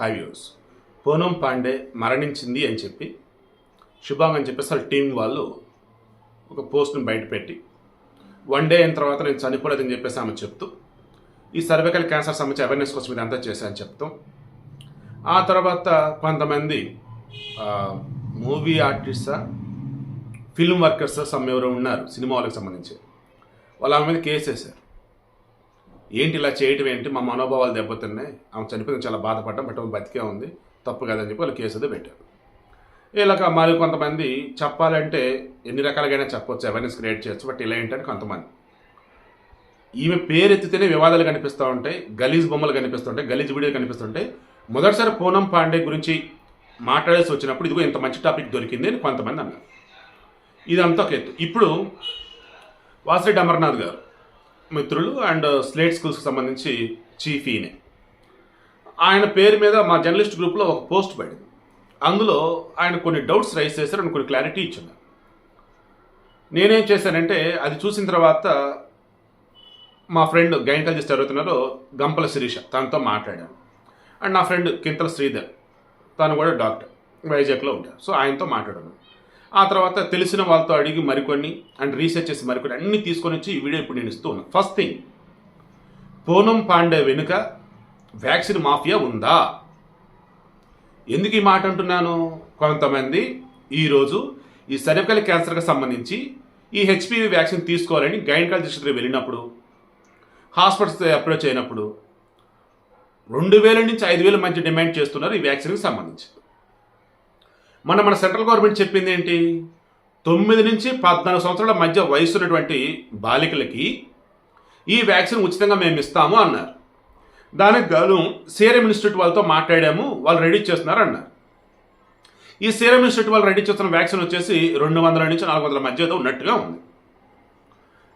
High views Poonam Pandey మరణించింది అని చెప్పి శుభాం అని చెప్పి అసలు టీం వాళ్ళు ఒక పోస్ట్ని బయటపెట్టి వన్ డే అయిన తర్వాత నేను చనిపోలేదని చెప్పేసి ఆమె చెప్తూ ఈ సర్వైకల్ క్యాన్సర్ సంబంధించి అవేర్నెస్ కోసం ఇదంతా చేశాను చెప్తాం ఆ తర్వాత కొంతమంది మూవీ ఆర్టిస్టా ఫిల్మ్ వర్కర్స్ సమ్ ఎవరో ఉన్నారు సినిమా వాళ్ళకి సంబంధించి. వాళ్ళ ఆమె మీద కేసు వేశారు. ఏంటి ఇలా చేయటం ఏంటి? మా మనోభావాలు దెబ్బతిన్నాయి. ఆమె చనిపోయింది చాలా బాధపడ్డాం బట్ బతికే ఉంది. తప్పు కాదని చెప్పి వాళ్ళు కేసు అది పెట్టారు. ఇలాగ మరి కొంతమంది చెప్పాలంటే ఎన్ని రకాలుగానే చెప్పొచ్చు అవేర్నెస్ క్రియేట్ చేయొచ్చు బట్ ఇలా ఏంటంటే కొంతమంది. ఈమె పేరు ఎత్తితేనే వివాదాలు కనిపిస్తూ ఉంటాయి గలీజ్ బొమ్మలు కనిపిస్తుంటాయి గలీజ్ వీడియోలు కనిపిస్తుంటాయి మొదటిసారి పూనం పాండే గురించి మాట్లాడేసి వచ్చినప్పుడు ఇదిగో ఇంత మంచి టాపిక్ దొరికింది అని కొంతమంది అన్నారు. ఇదంతా ఒక ఎత్తు. ఇప్పుడు వాసిరెడ్డి అమర్నాథ్ గారు మిత్రులు అండ్ స్లేట్ స్కూల్స్కి సంబంధించి చీఫ్ ఈయనే. ఆయన పేరు మీద మా జర్నలిస్ట్ గ్రూప్లో ఒక పోస్ట్ పడింది. అందులో ఆయన కొన్ని డౌట్స్ రైజ్ చేశారు అండ్ కొన్ని క్లారిటీ ఇచ్చింది నేనేం చేశానంటే అది చూసిన తర్వాత మా ఫ్రెండ్ గైనకాలజిస్ట్ ఎవరుతున్నారో గంపల శిరీష తనతో మాట్లాడాను. అండ్ నా ఫ్రెండ్ కింతల శ్రీధర్ తను కూడా డాక్టర్ వైజాగ్లో ఉంటారు. సో ఆయనతో మాట్లాడాను. ఆ తర్వాత తెలిసిన వాళ్ళతో అడిగి మరికొన్ని అండ్ రీసెర్చ్ చేసి మరికొన్ని అన్ని తీసుకొని వచ్చి ఈ వీడియో ఇప్పుడు నేను ఇస్తూ ఉన్నాను ఫస్ట్ థింగ్ పూనం పాండే వెనుక వ్యాక్సిన్ మాఫియా ఉందా? ఎందుకు ఈ మాట అంటున్నాను? కొంతమంది ఈరోజు ఈ సర్వికల్ క్యాన్సర్కి సంబంధించి ఈ హెచ్పివి వ్యాక్సిన్ తీసుకోవాలని గైనకాలజిస్ట్ దగ్గర వెళ్ళినప్పుడు హాస్పిటల్స్ అప్రోచ్ అయినప్పుడు రెండు వేల నుంచి ఐదు వేల మంచి డిమాండ్ చేస్తున్నారు ఈ వ్యాక్సిన్కి సంబంధించి. మన మన సెంట్రల్ గవర్నమెంట్ చెప్పింది ఏంటి? తొమ్మిది నుంచి పద్నాలుగు సంవత్సరాల మధ్య వయసు ఉన్నటువంటి బాలికలకి ఈ వ్యాక్సిన్ ఉచితంగా మేము ఇస్తాము అన్నారు. దానికి గాను సీరం ఇన్స్టిట్యూట్ వాళ్ళతో మాట్లాడాము వాళ్ళు రెడీ చేస్తున్నారు అన్నారు. ఈ సీరం ఇన్స్టిట్యూట్ వాళ్ళు రెడీ చేస్తున్న వ్యాక్సిన్ వచ్చేసి రెండు వందల నుంచి నాలుగు వందల మధ్యలో ఉన్నట్టుగా ఉంది.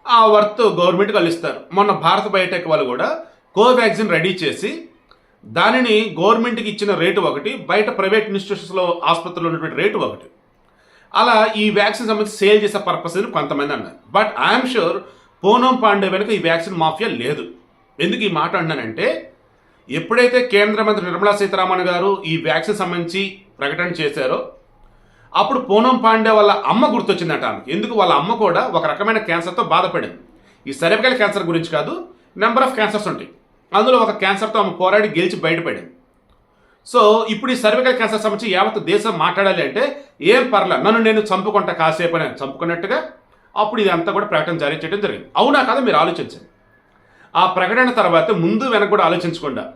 ఆ వర్త్ గవర్నమెంట్కి వాళ్ళు ఇస్తారు. మొన్న భారత బయోటెక్ వాళ్ళు కూడా కోవాక్సిన్ రెడీ చేసి దానిని గవర్నమెంట్కి ఇచ్చిన రేటు ఒకటి బయట ప్రైవేట్ ఇన్స్టిట్యూషన్స్లో ఆసుపత్రిలో ఉన్నటువంటి రేటు ఒకటి. అలా ఈ వ్యాక్సిన్ సంబంధించి సేల్ చేసే పర్పస్ అని కొంతమంది అన్నారు. But I'm sure Poonam Pandey వెనుక ఈ వ్యాక్సిన్ మాఫియా లేదు. ఎందుకు ఈ మాట అన్నానంటే ఎప్పుడైతే కేంద్ర మంత్రి నిర్మలా సీతారామన్ గారు ఈ వ్యాక్సిన్ సంబంధించి ప్రకటన చేశారో అప్పుడు పూనం పాండే వాళ్ళ అమ్మ గుర్తొచ్చిందట ఆమెకి ఎందుకు వాళ్ళ అమ్మ కూడా ఒక రకమైన క్యాన్సర్తో బాధపడింది. ఈ సర్వికల్ క్యాన్సర్ గురించి కాదు నెంబర్ ఆఫ్ క్యాన్సర్స్ ఉంటాయి. అందులో ఒక క్యాన్సర్తో ఆమె పోరాడి గెలిచి బయటపడింది. సో ఇప్పుడు ఈ సర్వికల్ క్యాన్సర్ సంబంధించి యావత్ దేశం మాట్లాడాలి అంటే ఏం పర్లే నన్ను నేను చంపుకుంటా కాసేపు అని చంపుకున్నట్టుగా అప్పుడు ఇది అంతా కూడా ప్రకటన జారీ చేయడం జరిగింది. అవునా కదా మీరు ఆలోచించండి. ఆ ప్రకటన తర్వాత ముందు వెనక కూడా ఆలోచించకుండా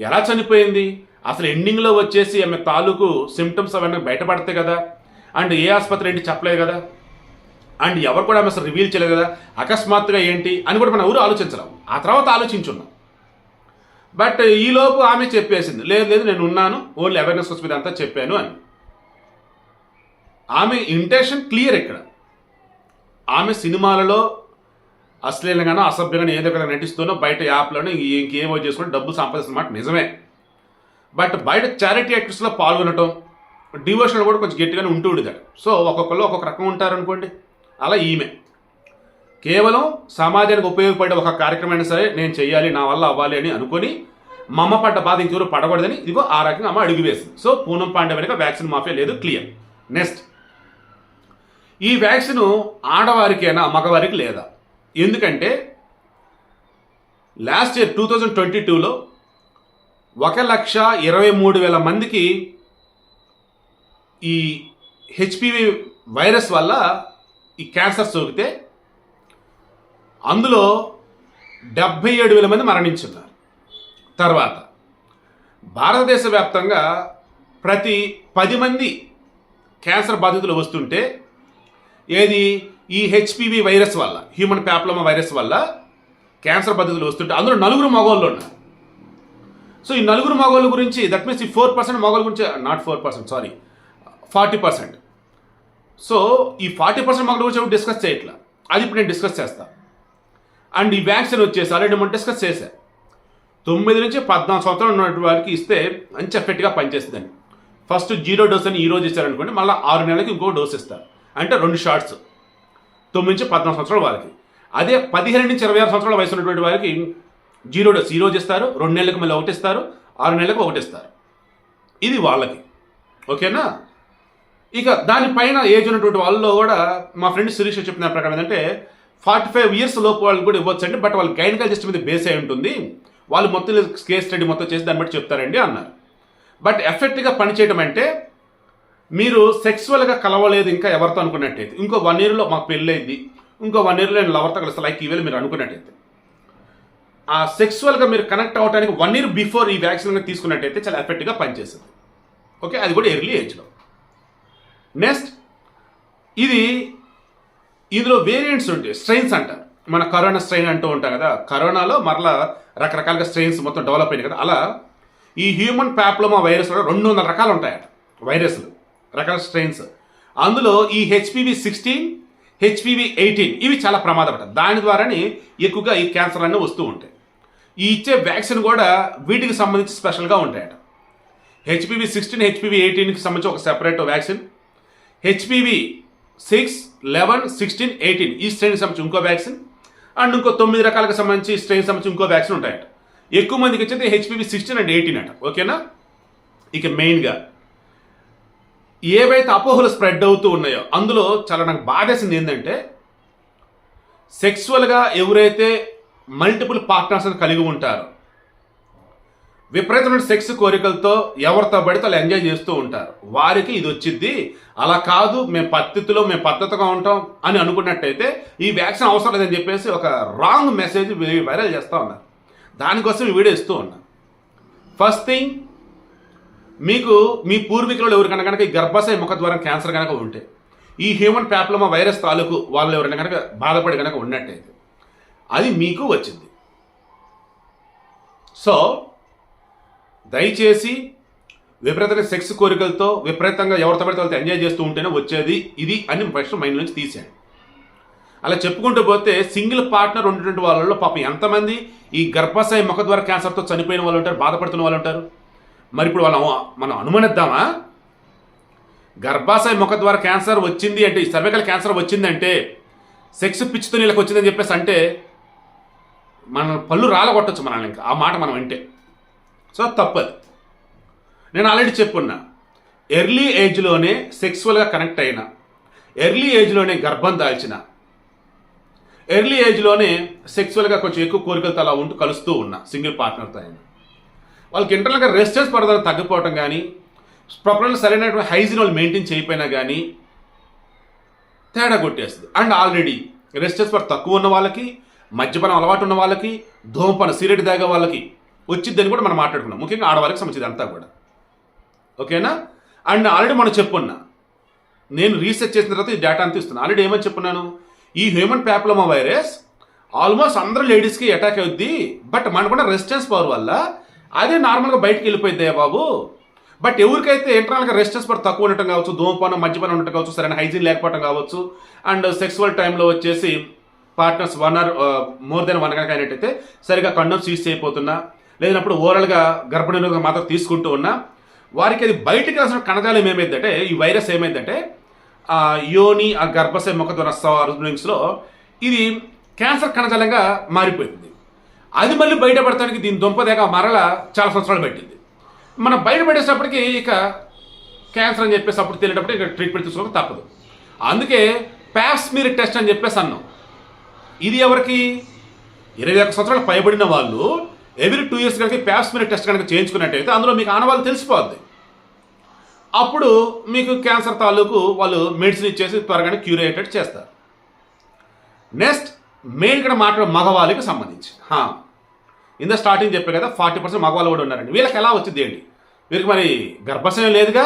ఎలా చనిపోయింది? అసలు ఎండింగ్లో వచ్చేసి ఆమె తాలూకు సిమ్టమ్స్ అవన్నీ బయటపడతాయి కదా. అండ్ ఏ ఆసుపత్రి ఏంటి చెప్పలేదు కదా. అండ్ ఎవరు కూడా ఆమె అసలు రివీల్ చేయలేదు కదా. అకస్మాత్తుగా ఏంటి అని కూడా మనం ఎవరు ఆలోచించలేము ఆ తర్వాత ఆలోచించున్నాం. బట్ ఈలోపు ఆమె చెప్పేసింది లేదు లేదు నేను ఉన్నాను ఓన్లీ అవేర్నెస్ కోసం మీద అంతా చెప్పాను అని. ఆమె ఇంటెన్షన్ క్లియర్ ఇక్కడ. ఆమె సినిమాలలో అశ్లీలంగానో అసభ్యంగానో ఏదో ఒకటి నటిస్తూనో బయట యాప్లోనో ఇంకేమో చేసుకుని డబ్బు సంపాదిస్తున్నమాట నిజమే. బట్ బయట చారిటీ యాక్టివ్స్లో పాల్గొనటం డివోషన్ కూడా కొంచెం గట్టిగానే ఉంటూ ఉండేదాడు సో ఒక్కొక్కరు ఒక్కొక్క రకం ఉంటారనుకోండి అలా ఈమె. కేవలం సమాజానికి ఉపయోగపడే ఒక కార్యక్రమం సరే నేను చేయాలి నా వల్ల అవ్వాలి అని అనుకొని మమ్మ పడ్డ బాధ ఇంకెవరు పడకూడదని ఇదిగో ఆ రకంగా అమ్మ అడుగు వేసింది. సో పూనం పాండే వెనుక వ్యాక్సిన్ మాఫియా లేదు క్లియర్. నెక్స్ట్. ఈ వ్యాక్సిన్ ఆడవారికైనా మగవారికి లేదా? ఎందుకంటే last year two thousand twenty టూలో ఒక లక్ష ఇరవై మూడు వేల మందికి ఈ హెచ్పివి వైరస్ వల్ల ఈ క్యాన్సర్ సోకితే అందులో డెబ్భై ఏడు వేల మంది మరణించున్నారు. తర్వాత భారతదేశ వ్యాప్తంగా ప్రతి పది మంది క్యాన్సర్ బాధితులు వస్తుంటే ఏది ఈ హెచ్పివి వైరస్ వల్ల హ్యూమన్ ప్యాప్లమా వైరస్ వల్ల క్యాన్సర్ బాధితులు వస్తుంటే అందులో నలుగురు మగవాళ్ళు ఉన్నారు. సో ఈ నలుగురు మగవాళ్ళ గురించి దట్ మీన్స్ ఈ ఫోర్ పర్సెంట్ మగవాళ్ళ గురించి not four percent sorry forty percent so ఈ ఫార్టీ పర్సెంట్ మగవాళ్ళ గురించి డిస్కస్ చేయట్లా? అది ఇప్పుడు నేను డిస్కస్ చేస్తాను అండ్ ఈ వ్యాక్సిన్ వచ్చేసి ఆల్రెడీ మనం డిస్కస్ చేశారు తొమ్మిది నుంచి పద్నాలుగు సంవత్సరాలు ఉన్నటువంటి వారికి ఇస్తే మంచి ఎఫెక్ట్గా పనిచేస్తుందని ఫస్ట్ జీరో డోస్ అని ఈ రోజు ఇచ్చారనుకోండి మళ్ళీ ఆరు నెలలకి ఇంకో డోస్ ఇస్తారు. అంటే రెండు షార్ట్స్ తొమ్మిది నుంచి పద్నాలుగు సంవత్సరాల వారికి. అదే పదిహేను నుంచి ఇరవై ఆరు సంవత్సరాల వయసు ఉన్నటువంటి వారికి జీరో డోస్ ఈ రోజు ఇస్తారు రెండు నెలలకు మళ్ళీ ఒకటి ఇస్తారు ఆరు నెలలకు ఒకటి ఇస్తారు. ఇది వాళ్ళకి. ఓకేనా? ఇక దానిపైన ఏజ్ ఉన్నటువంటి వాళ్ళలో కూడా మా ఫ్రెండ్ శిరీష్ చెప్పిన ప్రకారం ఏంటంటే ఫార్టీ ఫైవ్ ఇయర్స్ లోపు వాళ్ళు కూడా ఇవ్వచ్చండి. బట్ వాళ్ళు గైనకాలజిస్ట్ మీద బేస్ అయి ఉంటుంది. వాళ్ళు మొత్తం కేస్ స్టడీ మొత్తం చేసి దాన్ని బట్టి చెప్తారండి అన్నారు. బట్ ఎఫెక్ట్గా పనిచేయడం అంటే మీరు సెక్సువల్గా కలవలేదు ఇంకా ఎవరితో అనుకున్నట్టయితే ఇంకో వన్ ఇయర్లో మాకు పెళ్ళైంది ఇంకో వన్ ఇయర్లో నేను లవర్తో కలిసి లైక్ ఈవేళ మీరు అనుకున్నట్టయితే. ఆ సెక్సువల్గా మీరు కనెక్ట్ అవడానికి వన్ ఇయర్ బిఫోర్ ఈ వ్యాక్సిన్ తీసుకున్నట్టయితే చాలా ఎఫెక్ట్గా పనిచేస్తుంది. ఓకే అది కూడా ఎర్లీ ఏజ్లో. నెక్స్ట్ ఇది ఇందులో వేరియంట్స్ ఉంటాయి స్ట్రెయిన్స్ అంటారు మన కరోనా స్ట్రెయిన్ అంటూ ఉంటాం కదా కరోనాలో మరలా రకరకాలుగా స్ట్రెయిన్స్ మొత్తం డెవలప్ అయినాయి కదా. అలా ఈ హ్యూమన్ ప్యాప్లోమా వైరస్ రెండు వందల రకాలు ఉంటాయట వైరస్లు రకాల స్ట్రెయిన్స్ అందులో ఈ హెచ్పివి సిక్స్టీన్ హెచ్పివి ఎయిటీన్ ఇవి చాలా ప్రమాదపడ దాని ద్వారానే ఎక్కువగా ఈ క్యాన్సర్ అన్నీ వస్తూ ఉంటాయి. ఈ ఇచ్చే వ్యాక్సిన్ కూడా వీటికి సంబంధించి స్పెషల్గా ఉంటాయట. హెచ్పివి సిక్స్టీన్ హెచ్పివి ఎయిటీన్కి సంబంధించి ఒక separate vaccine HPV six eleven sixteen eighteen. ఈ స్ట్రెయిన్ సంబంధించి ఇంకో వ్యాక్సిన్. అండ్ ఇంకో తొమ్మిది రకాలకు సంబంధించి స్ట్రెయిన్ సంబంధించి ఇంకో వ్యాక్సిన్ ఉంటాయట. ఎక్కువ మందికి వచ్చేది హెచ్పివి సిక్స్టీన్ అండ్ ఎయిటీన్ అట. ఓకేనా? ఇక మెయిన్గా ఏవైతే అపోహలు స్ప్రెడ్ అవుతూ ఉన్నాయో అందులో చాలా నాకు బాధేసింది ఏంటంటే సెక్సువల్గా ఎవరైతే మల్టిపుల్ పార్ట్నర్స్ కలిగి ఉంటారో విపరీతమైన సెక్స్ కోరికలతో ఎవరితో పడితే వాళ్ళు ఎంజాయ్ చేస్తూ ఉంటారు. వారికి ఇది వచ్చింది అలా కాదు మేము పద్ధతిలో మేము పద్ధతిగా ఉంటాం అని అనుకున్నట్టయితే ఈ వ్యాక్సిన్ అవసరం లేదని చెప్పేసి ఒక రాంగ్ మెసేజ్ వైరల్ చేస్తూ ఉన్నారు. దానికోసం ఈ వీడియో ఇస్తూ ఉన్నా. ఫస్ట్ థింగ్ మీకు మీ పూర్వీకులు ఎవరికైనా కనుక ఈ గర్భాశయ ముఖద్వారం క్యాన్సర్ కనుక ఉంటే ఈ హ్యూమన్ ప్యాప్లమా వైరస్ తాలూకు వాళ్ళు ఎవరైనా కనుక బాధపడి కనుక ఉన్నట్టయితే అది మీకు వచ్చింది. సో దయచేసి విపరీతంగా సెక్స్ కోరికలతో విపరీతంగా ఎవరితో పడితే వాళ్ళతో ఎంజాయ్ చేస్తూ ఉంటేనే వచ్చేది ఇది అని ఫస్ట్ మైండ్ నుంచి తీసేయండి అలా చెప్పుకుంటూ పోతే సింగిల్ పార్ట్నర్ ఉన్నటువంటి వాళ్ళలో పాపం ఎంతమంది ఈ గర్భాశయ ముఖద్వార క్యాన్సర్తో చనిపోయిన వాళ్ళు ఉంటారు బాధపడుతున్న వాళ్ళు ఉంటారు? మరి ఇప్పుడు వాళ్ళ మనం అనుమానిద్దామా? గర్భాశయ ముఖద్వార క్యాన్సర్ వచ్చింది అంటే ఈ సర్వికల్ క్యాన్సర్ వచ్చిందంటే సెక్స్ పిచ్చితో నీళ్ళకి వచ్చిందని చెప్పేసి అంటే మన పళ్ళు రాలగొట్టచ్చు మనల్ని ఇంకా. ఆ మాట మనం అంటే సో తప్పదు. నేను ఆల్రెడీ చెప్పున్నా ఎర్లీ ఏజ్లోనే సెక్సువల్గా కనెక్ట్ అయిన ఎర్లీ ఏజ్లోనే గర్భం దాల్చిన ఎర్లీ ఏజ్లోనే సెక్సువల్గా కొంచెం ఎక్కువ కోరికలతో అలా ఉంటూ కలుస్తూ ఉన్నా సింగిల్ పార్ట్నర్తో అయినా. వాళ్ళకి ఇంటర్నల్గా రెసిస్టెన్స్ పడదని తగ్గిపోవటం కానీ ప్రాపర్గా సరైనటువంటి హైజీన్ వాళ్ళు మెయింటైన్ చేయకపోయినా కానీ తేడా కొట్టేస్తుంది. అండ్ ఆల్రెడీ రెసిస్టెన్స్ పర్ తక్కువ ఉన్న వాళ్ళకి మద్యపానం అలవాటు ఉన్న వాళ్ళకి ధూమపానం సిగరెట్ తాగే వాళ్ళకి వచ్చిద్దని కూడా మనం మాట్లాడుకున్నాం. ముఖ్యంగా ఆడవాళ్ళకి సంబంధించి అంతా కూడా. ఓకేనా? అండ్ ఆల్రెడీ మనం చెప్పున్నా నేను రీసెర్చ్ చేసిన తర్వాత ఈ డేటా అంతా ఇస్తున్నాను ఆల్రెడీ ఏమని చెప్పున్నాను? ఈ హ్యూమన్ ప్యాప్లోమా వైరస్ ఆల్మోస్ట్ అందరూ లేడీస్కి అటాక్ అవుద్ది. బట్ మనకున్న రెసిస్టెన్స్ పవర్ వల్ల అదే నార్మల్గా బయటకు వెళ్ళిపోయిద్దే బాబు. బట్ ఎవరికైతే ఇంటర్నల్గా రెసిస్టెన్స్ పవర్ తక్కువ ఉండటం కావచ్చు ధూమపానం మద్యపానం ఉండటం కావచ్చు సరైన హైజీన్ లేకపోవడం కావచ్చు అండ్ సెక్సువల్ టైంలో వచ్చేసి partners one or more than one కనుక అయినట్టయితే సరిగా కండోమ్స్ యూస్ చేయకపోతున్నా లేనప్పుడు ఓవరాల్గా గర్భనిరోధక మాత్రం తీసుకుంటూ ఉన్నా వారికి అది బయటికి రాసిన కణజాలం ఏమైందంటే ఈ వైరస్ ఏమైందంటే ఆ యోని ఆ గర్భశయ ముఖ ద్వారా ఇది క్యాన్సర్ కణజాలంగా మారిపోయింది. అది మళ్ళీ బయటపడటానికి దీని దుంపదేగా మరల చాలా సంవత్సరాలు పెట్టింది. మనం బయటపడేటప్పటికి ఇక క్యాన్సర్ అని చెప్పేసి అప్పుడు తెలియటప్పుడు ఇక ట్రీట్మెంట్ తీసుకోవడం తప్పదు. అందుకే ప్యాస్మీర్ టెస్ట్ అని చెప్పేసి అన్నాం. ఇది ఎవరికి? ఇరవై ఒక్క సంవత్సరాలు పైబడిన వాళ్ళు ఎవ్రీ టూ ఇయర్స్ కనుక ప్యాస్మీర్ టెస్ట్ కనుక చేయించుకున్నట్టయితే అందులో మీకు ఆనవాళ్ళు తెలిసిపోద్ది. అప్పుడు మీకు క్యాన్సర్ తాలూకు వాళ్ళు మెడిసిన్ ఇచ్చేసి త్వరగానే క్యూర్ అయ్యేటట్టు చేస్తారు. నెక్స్ట్ మెయిన్ ఇక్కడ మాట్లాడే మగవాళ్ళకి సంబంధించి. ఇంత స్టార్టింగ్ చెప్పే కదా ఫార్టీ పర్సెంట్ మగవాళ్ళు కూడా ఉన్నారండి. వీళ్ళకి ఎలా వచ్చింది ఏంటి? వీరికి మరి గర్భశయం లేదుగా?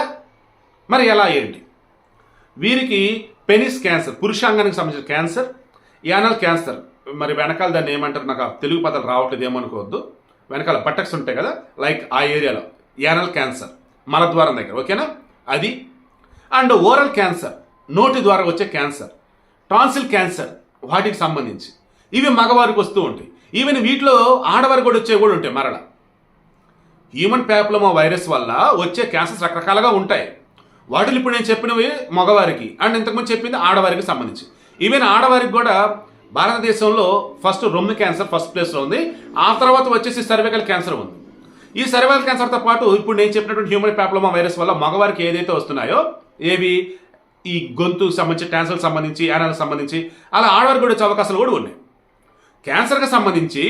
మరి ఎలా ఏంటి? వీరికి పెనిస్ క్యాన్సర్ పురుషాంగానికి సంబంధించిన క్యాన్సర్ యానల్ క్యాన్సర్. మరి వెనకాల దాన్ని ఏమంటారు? నాకు తెలుగు పదాలు రావట్లేదు ఏమనుకోవద్దు వెనకాల బట్టక్స్ ఉంటాయి కదా? లైక్ ఆ ఏరియాలో. యానల్ క్యాన్సర్ మలద్వారం దగ్గర. ఓకేనా? అది. అండ్ ఓరల్ క్యాన్సర్ నోటి ద్వారా వచ్చే క్యాన్సర్ టాన్సిల్ క్యాన్సర్ వాటికి సంబంధించి. ఇవి మగవారికి వస్తూ ఉంటాయి. ఈవెన్ వీటిలో ఆడవారికి కూడా వచ్చే కూడా ఉంటాయి మరల. హ్యూమన్ ప్యాప్లమా వైరస్ వల్ల వచ్చే క్యాన్సర్స్ రకరకాలుగా ఉంటాయి. వాటిలో ఇప్పుడు నేను చెప్పినవి మగవారికి అండ్ ఇంతకుముందు చెప్పింది ఆడవారికి సంబంధించి. ఈవెన్ ఆడవారికి కూడా భారతదేశంలో ఫస్ట్ రొమ్ము క్యాన్సర్ ఫస్ట్ ప్లేస్లో ఉంది. ఆ తర్వాత వచ్చేసి సర్వికల్ క్యాన్సర్ ఉంది. ఈ సర్వైవల్ క్యాన్సర్తో పాటు ఇప్పుడు నేను చెప్పినటువంటి హ్యూమన్ ప్యాప్లోమా వైరస్ వల్ల మగవారికి ఏదైతే వస్తున్నాయో ఏవి? ఈ గొంతు సంబంధించి క్యాన్సర్కి సంబంధించి యానాలకు సంబంధించి అలా ఆడవారికి కూడా వచ్చే అవకాశాలు కూడా ఉన్నాయి. క్యాన్సర్కి సంబంధించి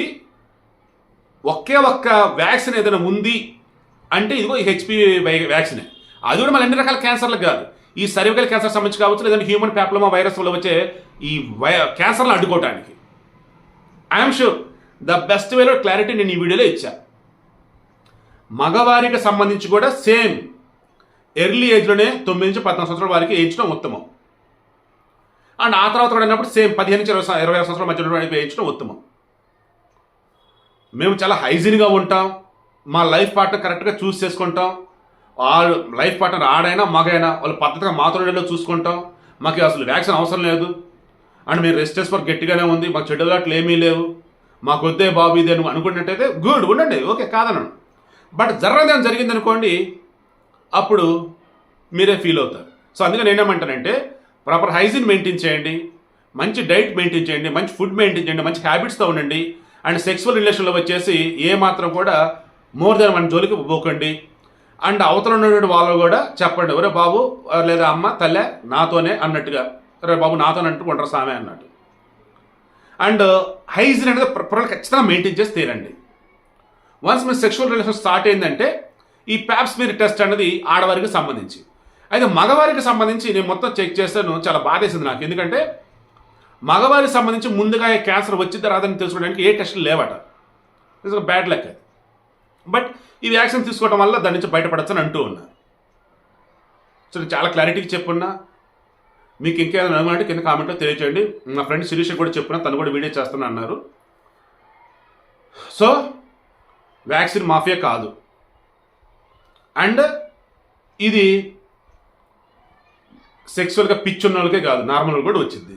ఒకే ఒక్క వ్యాక్సిన్ ఏదైనా ఉంది అంటే ఇదిగో హెచ్పి హెచ్పివి వ్యాక్సినే అది కూడా మళ్ళీ అన్ని రకాల క్యాన్సర్లకు కాదు. ఈ సర్వికల్ క్యాన్సర్ సంబంధించి కావచ్చు లేదంటే హ్యూమన్ ప్యాప్లమా వైరస్ వల్ల వచ్చే ఈ వై క్యాన్సర్ను అడ్డుకోవటానికి. ఐఎమ్ షూర్ ద బెస్ట్ వేలో క్లారిటీ నేను ఈ వీడియోలో ఇచ్చా. మగవారికి సంబంధించి కూడా సేమ్. ఎర్లీ ఏజ్లోనే తొమ్మిది నుంచి పద్నాలుగు సంవత్సరాల వారికి వేయించడం ఉత్తమం. అండ్ ఆ తర్వాత కూడా అన్నప్పుడు సేమ్ పదిహేను నుంచి ఇరవై ఇరవై ఆరు సంవత్సరాల మధ్యలో వారికి వేయించడం ఉత్తమం. మేము చాలా హైజీన్గా ఉంటాం. మా లైఫ్ పార్ట్నర్ కరెక్ట్గా చూస్ చేసుకుంటాం. వాళ్ళు లైఫ్ పార్ట్నర్ ఆడైనా మగైనా వాళ్ళు పద్ధతిగా మాతృడేలో చూసుకుంటాం. మాకు అసలు వ్యాక్సిన్ అవసరం లేదు. అండ్ మీరు రెస్టెస్ ఫర్ గట్టిగానే ఉంది. మాకు చెడు అలవాట్లు ఏమీ లేవు. మాకు వద్దే బాబు ఇదే నువ్వు అనుకున్నట్టయితే గుడ్ ఉండండి. ఓకే కాదనను. బట్ జరగదని జరిగింది అనుకోండి అప్పుడు మీరే ఫీల్ అవుతారు. సో అందుకని నేనేమంటానంటే ప్రాపర్ హైజీన్ మెయింటైన్ చేయండి. మంచి డైట్ మెయింటైన్ చేయండి. మంచి ఫుడ్ మెయింటైన్ చేయండి. మంచి హ్యాబిట్స్తో ఉండండి. అండ్ సెక్సువల్ రిలేషన్లో వచ్చేసి ఏ మాత్రం కూడా మోర్ దెన్ వన్ జోలికి పోకండి. అండ్ అవతల ఉన్నటువంటి వాళ్ళు కూడా చెప్పండి ఒరే బాబు లేదా అమ్మ తల్లె నాతోనే అన్నట్టుగా రే బాబు నాతోనే అంటూ ఉండరు సామె అన్నట్టు. అండ్ హైజీన్ అనేది ప్రొడక్ట్ ఖచ్చితంగా మెయింటైన్ చేసి తీరండి. వన్స్ మీ సెక్షువల్ రిలేషన్ స్టార్ట్ అయిందంటే ఈ ప్యాప్స్మీర్ టెస్ట్ అనేది ఆడవారికి సంబంధించి. అయితే మగవారికి సంబంధించి నేను మొత్తం చెక్ చేస్తాను చాలా బాధేసింది నాకు. ఎందుకంటే మగవారికి సంబంధించి ముందుగా క్యాన్సర్ వచ్చిన తర్వాత తెలుసుకోవడానికి ఏ టెస్టులు లేవట. బ్యాడ్ లెక్క అది. బట్ ఈ వ్యాక్సిన్ తీసుకోవడం వల్ల దాని నుంచి బయటపడచ్చని అంటూ ఉన్నారు సో నేను చాలా క్లారిటీకి చెప్పున్నా. మీకు ఇంకేమైనా అనుమానం అంటే కింద కామెంట్లో తెలియచేయండి. నా ఫ్రెండ్ శిరీష కూడా చెప్పున్నా తను కూడా వీడియో చేస్తాను అన్నారు. సో వ్యాక్సిన్ మాఫియా కాదు. అండ్ ఇది సెక్సువల్గా పిచ్చున్న వాళ్ళకే కాదు నార్మల్ కూడా వచ్చింది.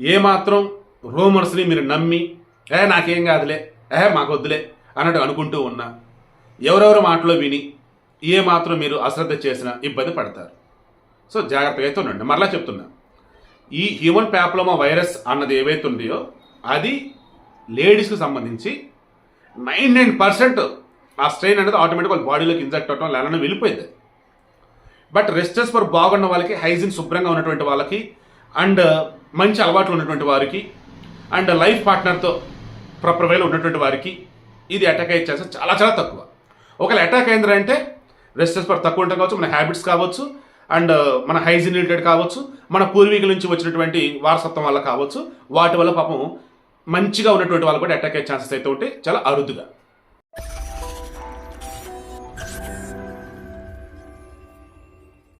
ఏమాత్రం రూమర్స్ని మీరు నమ్మి ఏ నాకేం కాదులే ఏ మాకు వద్దులే అన్నట్టు అనుకుంటూ ఉన్నా ఎవరెవరు మాటలో విని ఏ మాత్రం మీరు అశ్రద్ధ చేసినా ఇబ్బంది పడతారు. సో జాగ్రత్తగా అయితే ఉండండి. మరలా చెప్తున్నా ఈ హ్యూమన్ ప్యాప్లోమా వైరస్ అన్నది ఏవైతే ఉందో అది లేడీస్కి సంబంధించి నైన్ నైన్ పర్సెంట్ ఆ స్ట్రెయిన్ అనేది ఆటోమేటిక్ వాళ్ళ బాడీలోకి ఇంజెక్ట్ అవటం లేలని వెళ్ళిపోయింది. బట్ రెస్టెస్ ఫర్ బాగున్న వాళ్ళకి హైజీన్ శుభ్రంగా ఉన్నటువంటి వాళ్ళకి అండ్ మంచి అలవాట్లు ఉన్నటువంటి వారికి అండ్ లైఫ్ పార్ట్నర్తో ప్రాపర్ వేలో ఉన్నటువంటి వారికి ఇది అటాక్ అయ్యే ఛాన్సెస్ చాలా చాలా తక్కువ. ఒకవేళ అటాక్ అయిందంటే రెస్టెస్ ఫర్ తక్కువ ఉంటాం కావచ్చు మన హ్యాబిట్స్ కావచ్చు అండ్ uh, మన హైజీన్ రిలేటెడ్ కావచ్చు మన పూర్వీకుల నుంచి వచ్చినటువంటి వారసత్వం వల్ల కావచ్చు వాటి వల్ల పాపం మంచిగా ఉన్నటువంటి వాళ్ళు కూడా అటాక్ అయ్యే ఛాన్సెస్ అయితే ఉంటే చాలా అరుదుగా.